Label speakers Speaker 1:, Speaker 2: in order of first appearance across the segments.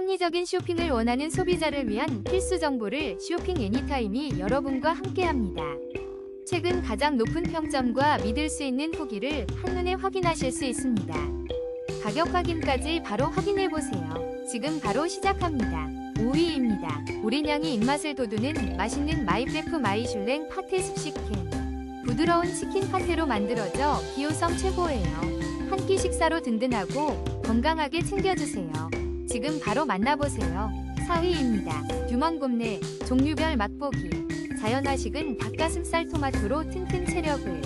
Speaker 1: 합리적인 쇼핑을 원하는 소비자를 위한 필수 정보를 쇼핑 애니타임이 여러분과 함께합니다. 최근 가장 높은 평점과 믿을 수 있는 후기를 한눈에 확인하실 수 있습니다. 가격 확인까지 바로 확인해 보세요. 지금 바로 시작합니다. 5위입니다. 오리냥이 입맛을 돋우는 맛있는 마이프레프 마이슐랭 파테 습식캔. 부드러운 치킨 파테로 만들어져 기호성 최고예요. 한 끼 식사로 든든하고 건강하게 챙겨주세요. 지금 바로 만나보세요. 4위입니다. 규먼곰내 종류별 맛보기. 자연화식은 닭가슴살 토마토로 튼튼 체력을.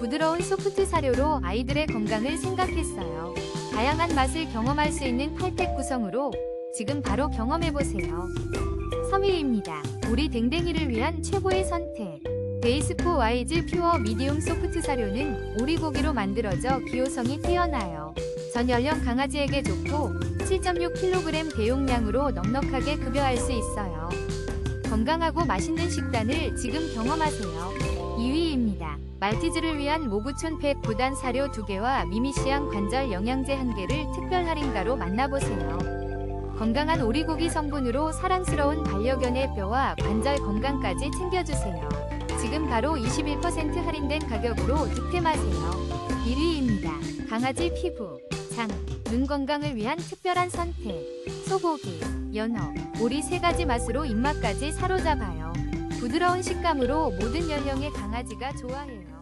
Speaker 1: 부드러운 소프트 사료로 아이들의 건강을 생각했어요. 다양한 맛을 경험할 수 있는 팔택 구성으로 지금 바로 경험해보세요. 3위입니다. 우리 댕댕이를 위한 최고의 선택. 베이스포 와이즈 퓨어 미디움 소프트 사료는 오리고기로 만들어져 기호성이 뛰어나요. 전 연령 강아지에게 좋고 7.6kg 대용량으로 넉넉하게 급여할 수 있어요. 건강하고 맛있는 식단을 지금 경험하세요. 2위입니다. 말티즈를 위한 모구촌 팩 부단 사료 2개와 미미시앙 관절 영양제 1개를 특별 할인가로 만나보세요. 건강한 오리고기 성분으로 사랑스러운 반려견의 뼈와 관절 건강까지 챙겨주세요. 지금 바로 21% 할인된 가격으로 득템하세요. 1위입니다. 강아지 피부, 장, 눈 건강을 위한 특별한 선택. 소고기, 연어, 오리 세 가지 맛으로 입맛까지 사로잡아요. 부드러운 식감으로 모든 연령의 강아지가 좋아해요.